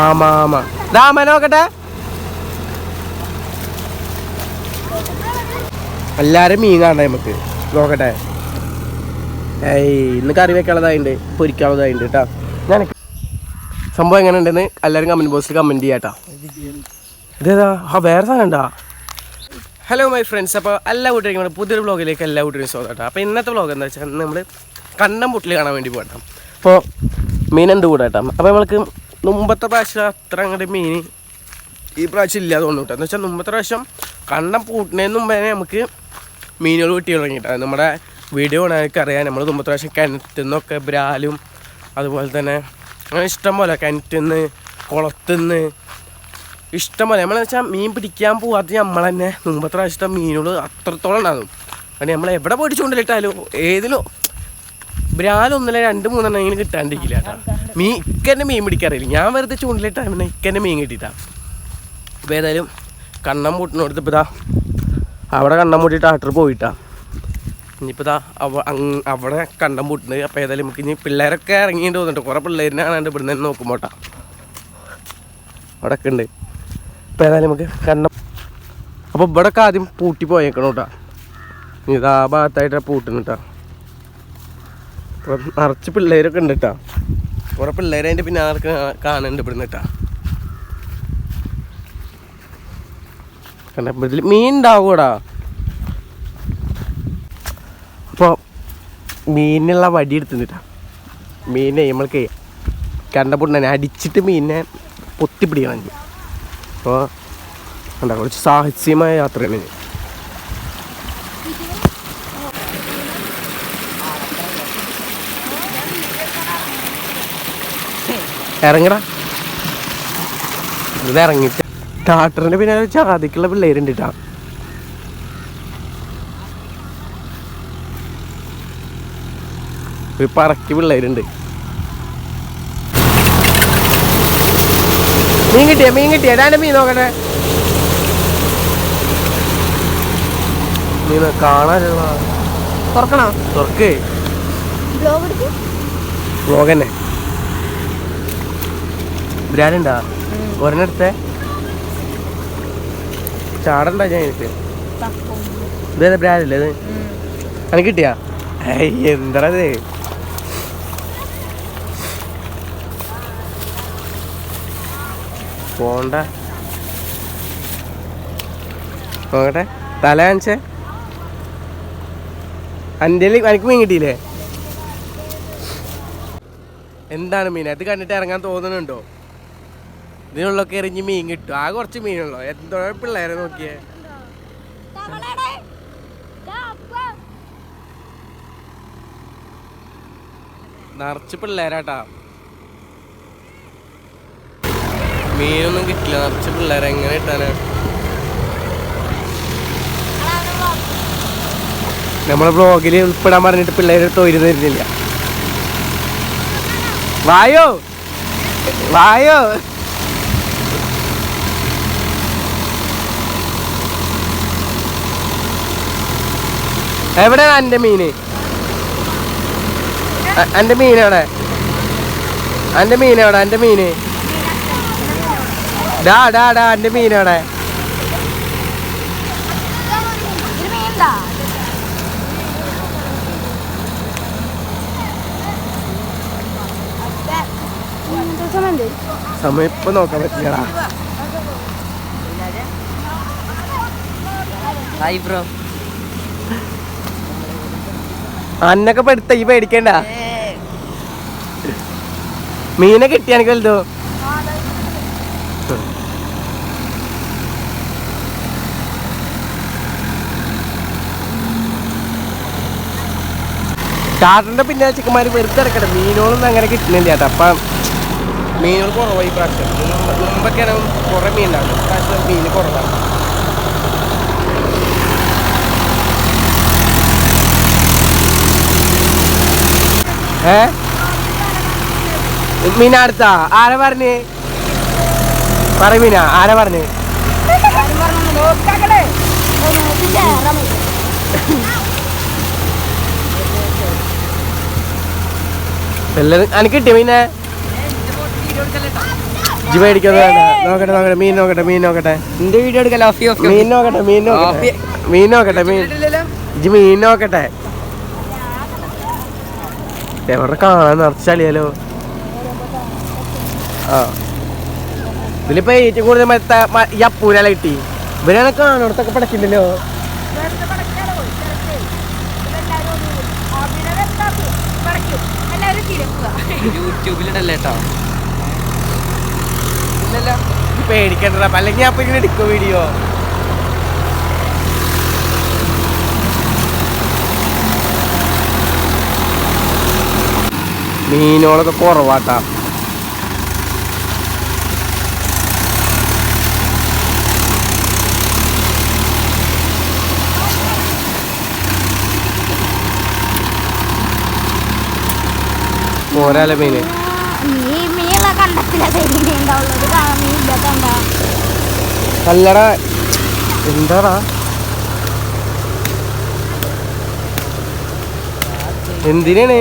ആമാ നോക്കട്ടെ. എല്ലാരും മീൻ കാണണ്ടേ നമുക്ക്? നോക്കട്ടെ. ഏയ് ഇന്ന് കറി വെക്കാനുള്ളതായിണ്ട്. പൊരിക്കാനുള്ളതായിണ്ട് കേട്ടോ ഞാൻ സംഭവം എങ്ങനെ ഉണ്ടെന്ന് എല്ലാരും കമന്റ് ബോക്സിൽ കമന്റ് ചെയ്യാട്ടോ ഇതേതാ? ആ വേറെ സാധനം ഉണ്ടാ? ഹലോ മൈ ഫ്രണ്ട്സ് അപ്പോൾ എല്ലാ കൂട്ടരും പുതിയൊരു വ്ളോഗിലേക്ക് എല്ലാ കൂട്ടരും സ്വാഗതം കേട്ടോ അപ്പോൾ ഇന്നത്തെ വ്ളോഗ് എന്താ വെച്ചാൽ നമ്മൾ കണ്ണം പൊട്ടിൽ കാണാൻ വേണ്ടി പോകട്ടോ അപ്പോൾ മീൻ എന്ത് കൂടെ കേട്ടോ അപ്പോൾ നമ്മൾക്ക് മുമ്പത്തെ പ്രാവശ്യം അത്ര അങ്ങോട്ട് മീൻ ഈ പ്രാവശ്യം ഇല്ല തോന്നുന്നു കേട്ടോ. എന്ന് വെച്ചാൽ മുമ്പത്തെ പ്രാവശ്യം കണ്ടം പൂട്ടുന്നതിന് മുമ്പേ നമുക്ക് മീനുകൾ കിട്ടി. തുടങ്ങിയിട്ടാണ് നമ്മുടെ വീഡിയോ കാണാനൊക്കെ അറിയാം. നമ്മൾ മുമ്പത്തെ പ്രാവശ്യം കിണറ്റിൽ നിന്നൊക്കെ ബ്രാലും അതുപോലെ തന്നെ അങ്ങനെ ഇഷ്ടം പോലെ കിണറ്റിൽ നിന്ന് കുളത്തിൽ നിന്ന് ഇഷ്ടം പോലെ. നമ്മളെന്ന് വെച്ചാൽ മീൻ പിടിക്കാൻ പോവാത്ത നമ്മൾ തന്നെ മുമ്പത്തെ പ്രാവശ്യത്തെ മീനുകൾ അത്രത്തോളം ഉണ്ടാകും. കാരണം നമ്മൾ എവിടെ പോയിട്ട് ചൂണ്ടലിട്ടാലും ഏതിലും ബ്രാലൊന്നില്ല രണ്ട് മൂന്നെണ്ണം ഇങ്ങനെ കിട്ടാണ്ടിരിക്കില്ല കേട്ടോ. മീൻ ഇക്കന്റെ മീൻ പിടിക്കാറില്ല. ഞാൻ വെറുതെ ചൂണ്ടിലിട്ടാൽ പിന്നെ ഇക്കന്റെ മീൻ കിട്ടിയിട്ടാണ് അപ്പോൾ ഏതായാലും കണ്ണം പൂട്ടിനോടുത്ത് ഇപ്പോൾ ഇതാ അവിടെ കണ്ണം പൂട്ടിയിട്ട് ആട്ടർ പോയിട്ടാണ് ഇനിയിപ്പോൾ ഇതാ അവ അവിടെ കണ്ണം പൂട്ടുന്നത് അപ്പോൾ ഏതായാലും നമുക്ക് ഇനി പിള്ളേരൊക്കെ ഇറങ്ങിയിട്ട് തോന്നുന്നുണ്ട്. കുറേ പിള്ളേരിനെ കാണാണ്ട് ഇവിടുന്ന് തന്നെ നോക്കുമ്പോട്ടാ. അവിടെ ഒക്കെ ഉണ്ട് അപ്പോൾ ഏതായാലും നമുക്ക് കണ്ണം അപ്പോൾ ഇവിടെയൊക്കെ ആദ്യം പൂട്ടി പോയേക്കണം കേട്ടോ ഇതാ ഭാഗത്തായിട്ടാണ് പൂട്ടുന്നിട്ടാ നിറച്ച് പിള്ളേരൊക്കെ ഉണ്ട് കേട്ടോ കുറേ പിള്ളേരെ അതിന്റെ പിന്നെ ആർക്ക് കാണുന്നുണ്ട് ഇവിടുന്ന് കേട്ടോ. ഇതിൽ മീൻ ഉണ്ടാവൂടാ. അപ്പോൾ മീനിനുള്ള വടി എടുത്തിട്ടാ മീനെ നമ്മൾക്ക് കണ്ടപ്പോൾ തന്നെ അടിച്ചിട്ട് മീനിനെ പൊത്തിപ്പിടിക്കണം. അപ്പോൾ എന്താ കുറച്ച് സാഹസ്യമായ യാത്രയാണ് ഇറങ്ങടാ. ഇത് ഇറങ്ങിട്ട്. ടാട്ടറിന്റെ പിന്നെ ചാതിക്കുള്ള പിള്ളേരുണ്ട് കേട്ടാ ഒരു പറക്കി പിള്ളേരുണ്ട്. മീൻ കിട്ടിയ? മീൻ കിട്ടിയ? ഞാൻ മീൻ നോക്കട്ടെ? മീൻ കാണാനുള്ള തുറക്കണോ? തുറക്കേ. ബ്ലോഗ് എടുക്ക്. ബ്രാലുണ്ടാ ഒരെണ്ണെടുത്തേ. ചാടണ്ട ഞാൻ എനിക്ക്. ഇതേ ബ്രാലല്ലേ ഇത്? എനിക്ക് കിട്ടിയാ? എന്താണത് പോണ്ട. നോക്കട്ടെ. തല കാണിച്ചേ. എന്റെ എനിക്ക് മീൻ കിട്ടിയില്ലേ? എന്താണ് മീൻ? അത് കണ്ടിട്ട് ഇറങ്ങാൻ തോന്നുന്നുണ്ടോ ഇതിനുള്ളൊക്കെ എറിഞ്ഞ് മീൻ കിട്ടും. ആ കുറച്ച് മീനുള്ളോ. എന്തോ പിള്ളേരെ നോക്കിയേ? നിറച്ച് പിള്ളേരാട്ടാ. മീനൊന്നും കിട്ടില്ല. നിറച്ച് പിള്ളേരെ എങ്ങനെ ഇട്ടാനാ നമ്മളെ ബ്ലോഗിൽ ഉൾപ്പെടാൻ പറഞ്ഞിട്ട് പിള്ളേരെ തൊഴിൽ തരുന്നില്ല. വായോ? വായോ? എവിടെയാണ് എന്റെ മീന്? എന്റെ മീൻ എവിടെ? എന്റെ മീൻ എവിടെ? എന്റെ മീന് ഡാ ഡാ ഡാ എന്റെ മീൻ എവിടെ? സമയം ഇപ്പൊ നോക്കാൻ പറ്റില്ലടാ. ഹായ് ബ്രോ അന്നൊക്കെ പെടുത്ത ഈ പേടിക്കണ്ട. മീനെ കിട്ടിയ എനിക്ക് വലുതോ? ചാട്ടന്റെ പിന്നെ ചിക്കന്മാര് വെറുതെ ഇറക്കട്ടെ. മീനുകളൊന്നും അങ്ങനെ കിട്ടുന്നില്ല ചേട്ടാ അപ്പം മീനുകൾ കുറവായി പ്രാവശ്യം. മുമ്പ് മുമ്പൊക്കെയാണ് കുറെ മീനുണ്ടാവും പ്രാവശ്യം മീൻ കുറവാണ്. ഏ? മീന അടുത്ത. ആരെ പറഞ്ഞ്? പറ മീന. ആരെ പറഞ്ഞ്? എല്ലാരും കിട്ടിയ മീനെ? ഇജ്ജ് പേടിക്കൊന്നും വേണ്ട. നോക്കട്ടെ നോക്കട്ടെ. മീൻ നോക്കട്ടെ മീൻ നോക്കട്ടെ. എന്റെ വീഡിയോ എടുക്കാം മീൻ നോക്കട്ടെ മീൻ നോക്കട്ടെ മീൻ നോക്കട്ടെ. മീൻ ജി മീൻ നോക്കട്ടെ. എവിടെ കാണാൻ നിറച്ചളിയാലോ ആ. ഇതിലിപ്പോ ഏറ്റവും കൂടുതൽ മറ്റേ ഈ അപ്പൂരല കിട്ടി? ഇവരാണ് കാണുന്നിടത്തൊക്കെ പടക്കില്ലല്ലോ യൂട്യൂബിലിടല്ലേട്ടോ പേടിക്കണ്ട അല്ലെങ്കിൽ അപ്പൊ ഇങ്ങനെ എടുക്കും വീഡിയോ. മീനുകളൊക്കെ കുറവാട്ടാ. പോരാല മീന്. അല്ലടാ എന്താടാ? എന്തിനാണ്?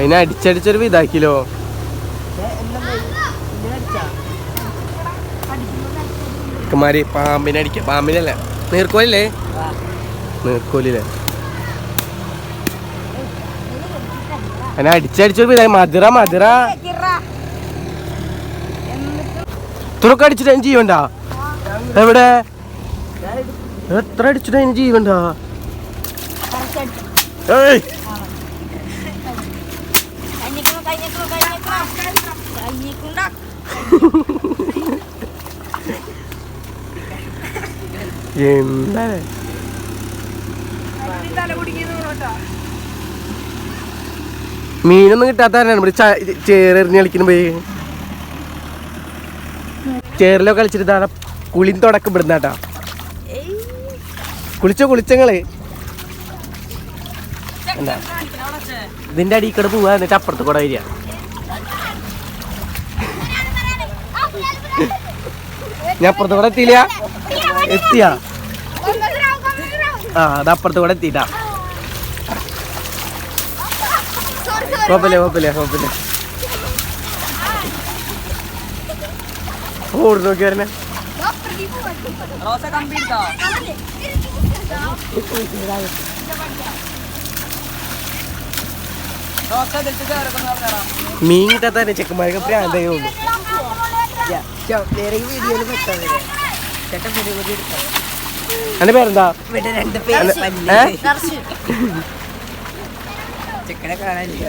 അതിനെ അടിച്ചടിച്ചൊരു ഇതാക്കിലോ? മാരി പാമ്പിനെ അടിക്ക പാമ്പിനല്ല? നീർക്കോലില്ലേ? നീർക്കോലില്ലേ? അതിനെ അടിച്ചടിച്ചൊരു ഇതായി മധുര മധുര. ഇത്രയൊക്കെ അടിച്ചിട്ട് അതിന് ജീവണ്ട എവിടെ? എത്ര അടിച്ചിട്ട് അതിന് ജീവണ്ട ഏയ്! എന്താ മീനൊന്നും കിട്ടാത്തവരാണ് ഇവിടെ ചേറെറിഞ്ഞ് കളിക്കുന്ന പോയി. ചേറിലോ കളിച്ചിട്ട് ഇതാണ് കുളിൻ തുടക്കം ഇവിടുന്നാട്ടാ കുളിച്ചോ കുളിച്ചങ്ങൾ എന്താ? ഇതിന്റെ അടിയിൽ കൂടെ പോവാ എന്നിട്ട് അപ്പുറത്ത് കൂടെ വരിക. ഞാൻ അപ്പുറത്ത് കൂടെ എത്തിയില്ല? എത്തിയ? ആ അത് അപ്പുറത്ത് കൂടെ എത്തിട്ടാ കുഴപ്പമില്ല കുഴപ്പമില്ല. കുഴപ്പമില്ല ഓടി നോക്കി വരണേ. മീൻ കിട്ടാത്ത ചെക്കന്മാരൊക്കെ പ്രാന്തേ ഉള്ളൂ വീഡിയോയിൽ ചേട്ടൻ എടുക്കാം എന്റെ പേരെന്താ? ഇവിടെ രണ്ട് അല്ല, പേര് ഏ? ചെക്കനെ കാണാനില്ല.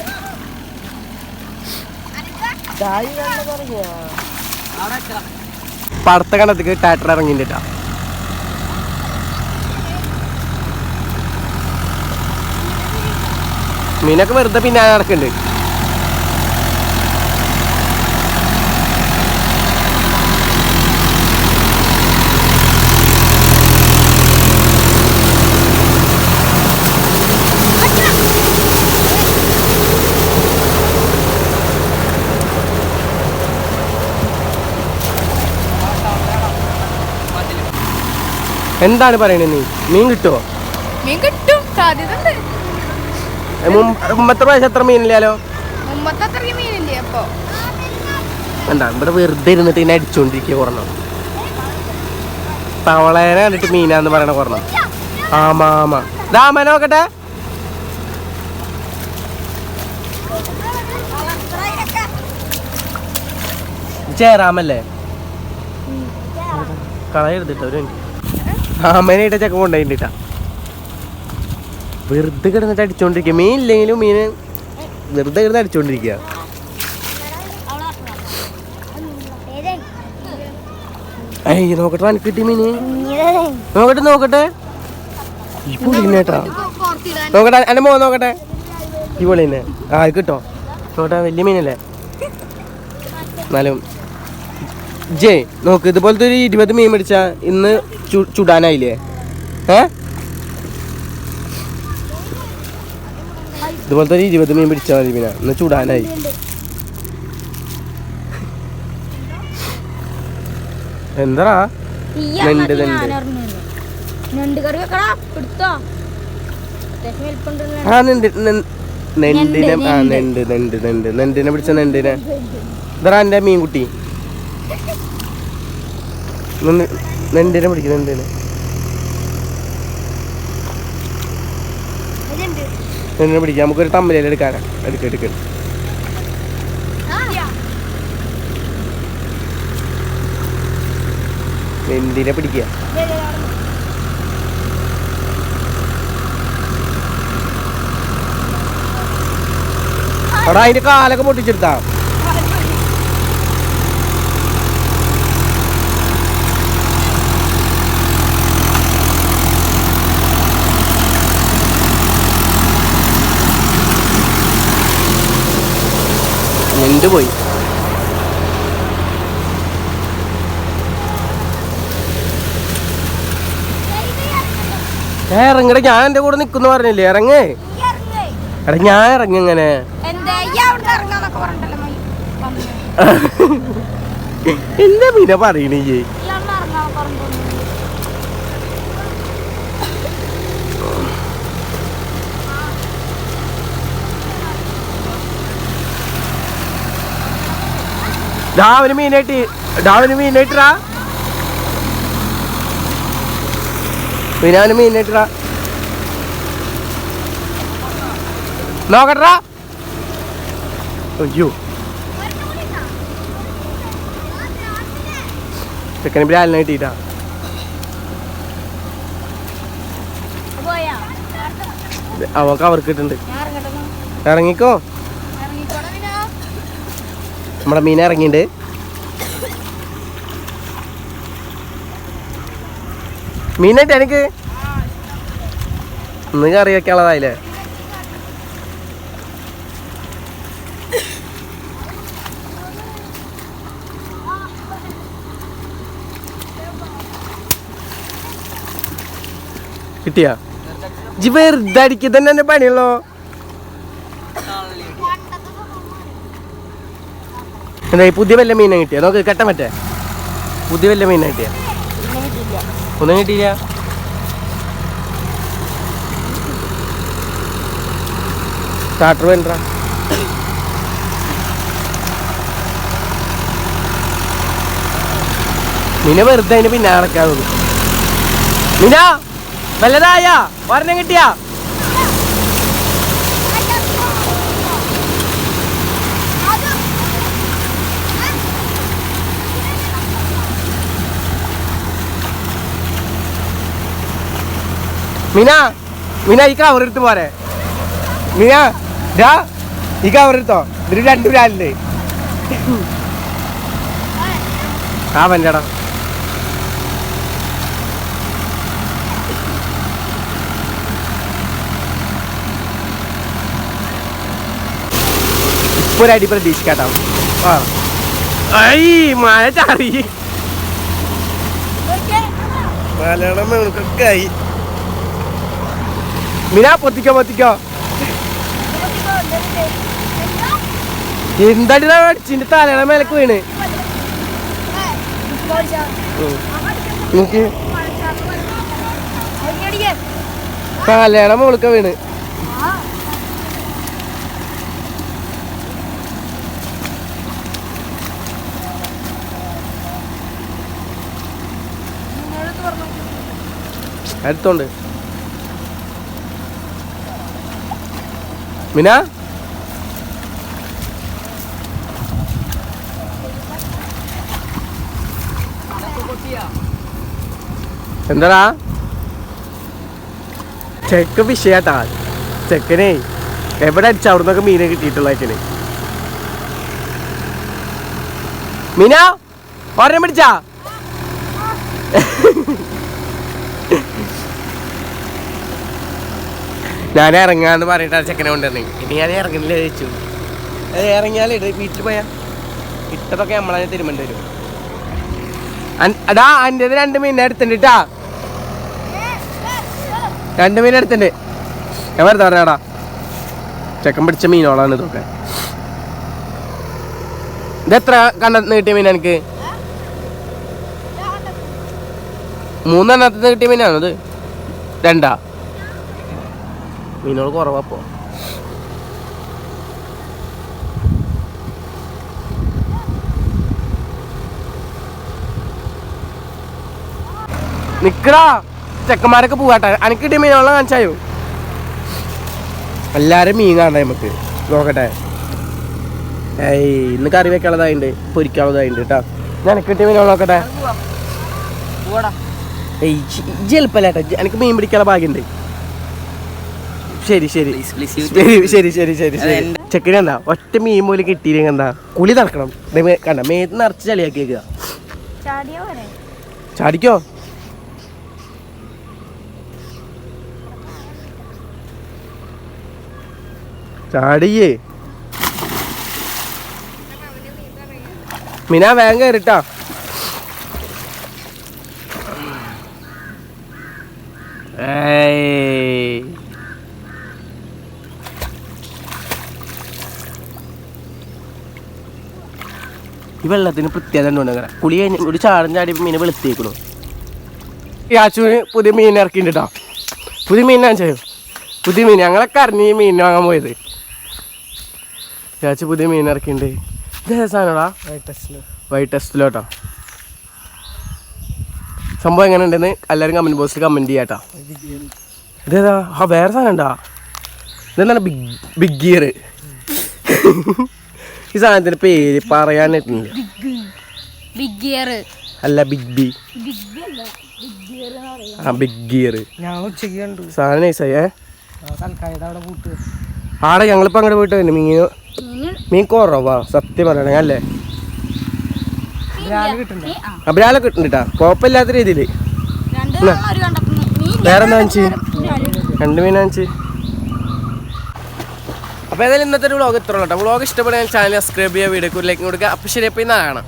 അവിടെ വെച്ചോ. പടത്ത കണ്ടത്തേക്ക് ടാറ്റർ ഇറങ്ങിട്ടാ മീനൊക്കെ വെറുതെ പിന്നെ നടക്കുന്നുണ്ട് എന്താണ് പറയണത് നീ? മീൻ കിട്ടുമോ മീൻ കിട്ടും. സാധ്യത ഉണ്ട് മുമ്പത്തെ പ്രാവശ്യം എത്ര മീനില്ലാലോ? മുമ്പത്തെ അത്രയ്ക്ക് മീനില്ലേ അപ്പൊ? എന്താ ഇവിടെ വെറുതെ ഇരുന്നിട്ട് ഇങ്ങനെ അടിച്ചോണ്ടിരിക്കുക കുറഞ്ഞു തവളേനെ കണ്ടിട്ട് മീനാന്ന് പറയണ കുറഞ്ഞു ആമാ ആമാ. ദാമ നോക്കട്ടെ. ചേരാമല്ലേ കളയെടുത്തിട്ടോ ഒരു മിനിറ്റ്. ആമേനായിട്ട് ചക്ക കൊണ്ടുപോയിട്ടാ വെറുതെ കിടന്നിട്ട് അടിച്ചോണ്ടിരിക്കുക മീൻ ഇല്ലെങ്കിലും മീന് വെറുതെ കിടന്ന് അടിച്ചോണ്ടിരിക്കുക ഏയ് നോക്കട്ടെ എനിക്ക് കിട്ടി മീന്. നോക്കട്ടെ നോക്കട്ടെ. ഈ പൊളിന്നേട്ടാ നോക്കട്ടെ എന്റെ മോ നോക്കട്ടെ. ഈ പൊളിന്നെ ആ കിട്ടോ. നോക്കട്ടെ വലിയ മീനല്ലേ? എന്നാലും ജേ നോക്ക് ഇതുപോലത്തെ ഒരു ഇരുപത് മീൻ മേടിച്ച ഇന്ന് ചുടാനായില്ലേ? ഏ? ഇതുപോലത്തെ ഒരു ഇരുപത് മീൻ പിടിച്ചാൽ മതി പിന്നെ ഇന്ന് ചുടാനായി. എന്താ നെണ്ട്, നെണ്ട്. ആ നെണ്ട് നെണ്ടിനെ ആ. നെണ്ട് നെണ്ട് നെണ്ട്. നെണ്ടിനെ പിടിച്ച നെണ്ടിനെ. ഇതാ എന്റെ മീൻകുട്ടി. നെണ്ടിനെ പിടിക്കും നെണ്ടിനെ നെണ്ടിനെ പിടിക്കാം. നമുക്കൊരു തമ്മിലേൽ എടുക്കാനാ. എടുക്ക എടുക്ക. നെണ്ടിനെ പിടിക്കുക? അവിടെ അതിന്റെ കാലൊക്കെ പൊട്ടിച്ചെടുത്താ. ഞണ്ട് പോയി ഏ ഇറങ്ങട ഞാൻ എന്റെ കൂടെ നിക്കുന്ന പറഞ്ഞില്ലേ? ഇറങ്ങേ. എടാ ഞാൻ മൈ വന്നു. എന്താ പിന്നെ പറയണേ? ഡാവിന് മീനായിട്ട് ഡാവിന് മീനായിട്ടാ മീനാവിന് മീനായിട്ടാ നോക്കട്ടാ അയ്യോ. ചെക്കന് ബ്രാലിനെ അവക്ക് അവർക്ക് കിട്ടുന്നുണ്ട് ഇറങ്ങിക്കോ. നമ്മുടെ മീൻ ഇറങ്ങിണ്ട് മീനായിട്ട് എനിക്ക്. ഇന്ന് കറി വെക്കാനുള്ളതായില്ലേ കിട്ടിയാ? ജി വെറുതെ അടിക്കുക തന്നെ പണിയുള്ളോ? എന്താ ഈ പുതിയ വല്ല മീനെ കിട്ടിയ? നോക്ക് കെട്ടാൻ പറ്റേ പുതിയ വല്ല മീനെ കിട്ടിയ? ഒന്നും കിട്ടിയില്ല. സ്റ്റാർട്ടർ വേണ്ട. മീനെ വെറുതെ അതിന് പിന്നെ അടക്കാതെ തോന്നും മീന വല്ലതായ? ഒരെണ്ണം കിട്ടിയാ? മീന മിനാ ഈ കവർ എടുത്ത് പോരെ. മിന ഡാ ഈ കവർ എടുത്തോ ഇതിന് രണ്ടു രാലില്ലേ ആ പഞ്ചടാ ഇപ്പൊ ഒരു പ്രതീക്ഷിക്കാട്ടോ. ആ. മഴ ചാറി. മലയാളം നമുക്കൊക്കെ ആയി. മീന പൊത്തിക്കോ പൊത്തിക്കോ. എന്താടി അടിച്ചിന്റെ തലയുടെ മേലേക്ക് വീണ്. എനിക്ക് തലയുടെ മുകളിക്ക വീണ്. അടുത്തോണ്ട്. മിന? എന്താടാ? ചെക്ക് വിഷയാട്ടാ. ചെക്കനെ എവിടെ അടിച്ച അവിടെ നിന്നൊക്കെ മീനെ കിട്ടിയിട്ടുള്ള ചെക്കന്? മീന? ഒരെണ്ണം പിടിച്ചാ? ഞാൻ ഇറങ്ങാന്ന് പറഞ്ഞിട്ടാ ചെക്കനെ കൊണ്ടുവന്നേ ഇനി ഞാൻ ഇറങ്ങുന്നില്ല ചോദിച്ചു. അത് ഇറങ്ങിയാലേ വീട്ടിൽ പോയാ. ഇട്ടതൊക്കെ നമ്മളെ തിരുമണ്ടി വരും. അടാ എന്റെ രണ്ട് മീനെ എടുത്തിട്ടുണ്ട് ട്ടാ. രണ്ട് മീൻ എടുത്തിട്ടുണ്ട്. ഞാൻ വെറുതെ പറഞ്ഞാടാ ചെക്കൻ പിടിച്ച മീനോളാണ് ഇതൊക്കെ. ഇതെത്ര കണ്ടെന്ന് കിട്ടിയ മീൻ എനിക്ക്? മൂന്നെണ്ണത്തിന് കിട്ടിയ മീനാണോ ഇത്? രണ്ടാ? മീനുകൾ കുറവാപ്പോൾ നിക്കടാ. ചെക്കന്മാരൊക്കെ പോവാട്ടെ അനക്ക് കിട്ടിയ മീനുകളെ കാണിച്ചായോ? എല്ലാരും മീൻ കാണണ്ടേ നമുക്ക്? നോക്കട്ടെ. ഏയ് ഇന്ന് കറി വെക്കാനുള്ളതായിണ്ട്. പൊരിക്കാനുള്ളതായിണ്ട് കേട്ടോ. ഞാൻ എനിക്ക് കിട്ടിയ മീനുകൾ നോക്കട്ടെ. ഏയ് ജലപ്പല്ലേട്ടാ എനിക്ക് മീൻ പിടിക്കാനുള്ള ഭാഗ്യമുണ്ട് ശരി ശരി. ശരി ശരി ശരി ശരി ചെക്കന് എന്താ? ഒറ്റ മീൻ പോലും കിട്ടിയില്ലെങ്കിൽ എന്താ? കുളി നടക്കണം. കണ്ട? മേത്ത് നിറച്ച് ചളിയാക്കിയേക്കുക ചാടിയോ വരെ? ചാടിക്കോ? ചാടിയേ. മിന വേഗം കയറിട്ടാ ഏയ്. ഈ വെള്ളത്തിന് പ്രത്യേകത ഉണ്ടോ അങ്ങനെ കുളി കഴിഞ്ഞ് ഒരു ചാടം ചാടി മീനെ വെളുത്തേക്കണു ആശുവിന് പുതിയ മീൻ ഇറക്കിയിട്ടാ പുതിയ മീനാണ് ചെയ്യും. പുതിയ മീൻ. ഞങ്ങളൊക്കെ അറിഞ്ഞ് ഈ മീൻ വാങ്ങാൻ പോയത്. യാച്ചു പുതിയ മീൻ ഇറക്കിയിട്ടുണ്ട്. ഇത് വൈറ്റ് ടെസ്റ്റിലോട്ടോ സംഭവം എങ്ങനെ ഉണ്ടെന്ന് എല്ലാവരും കമന്റ് ബോക്സിൽ കമന്റ് ചെയ്യാട്ടോ. ഇതേതാ ആ വേറെ സാധനം ഉണ്ടാ ഇതെന്താണ്? ബിഗ് ബിഗ് ഗിയർ ഈ സാധനത്തിന്റെ പേര് പറയാനിട്ടില്ല. ബിഗ് ഗിയർ അല്ല ബിഗ് ബി ബിഗ് അല്ല ബിഗ് ഗിയർ എന്ന് ആ ബിഗ് ഗിയർ ഞാൻ ഉച്ചയ്ക്ക് കണ്ടു സാധനം നൈസായി ആടെ ഞങ്ങളിപ്പോ അങ്ങോട്ട് പോയിട്ട് വന്നു മീൻ മീൻ? കുറവാ സത്യം പറയണേ അല്ലേ? അബ്രാല കിട്ടുന്നുണ്ടാ കുഴപ്പമില്ലാത്ത രീതിയിൽ രണ്ട് മീനാ കണ്ടപ്പോ മീൻ വേറെ എന്താ വെച്ച് ഇല്ലാതെ രണ്ട് മീൻ വാങ്ങിച്ച് അപ്പോൾ ഏതായാലും ഇന്നത്തെ ഒരു വ്ളോഗ് ഇത്ര കേട്ടോ. വ്ളോഗ് ഇഷ്ടപ്പെടുന്ന ചാനൽ സബ്സ്ക്രൈബ് ചെയ്യുക വീഡിയോ ലൈക്ക് കൊടുക്കുക. അപ്പോൾ ശരി അപ്പോൾ ഇന്നാണ്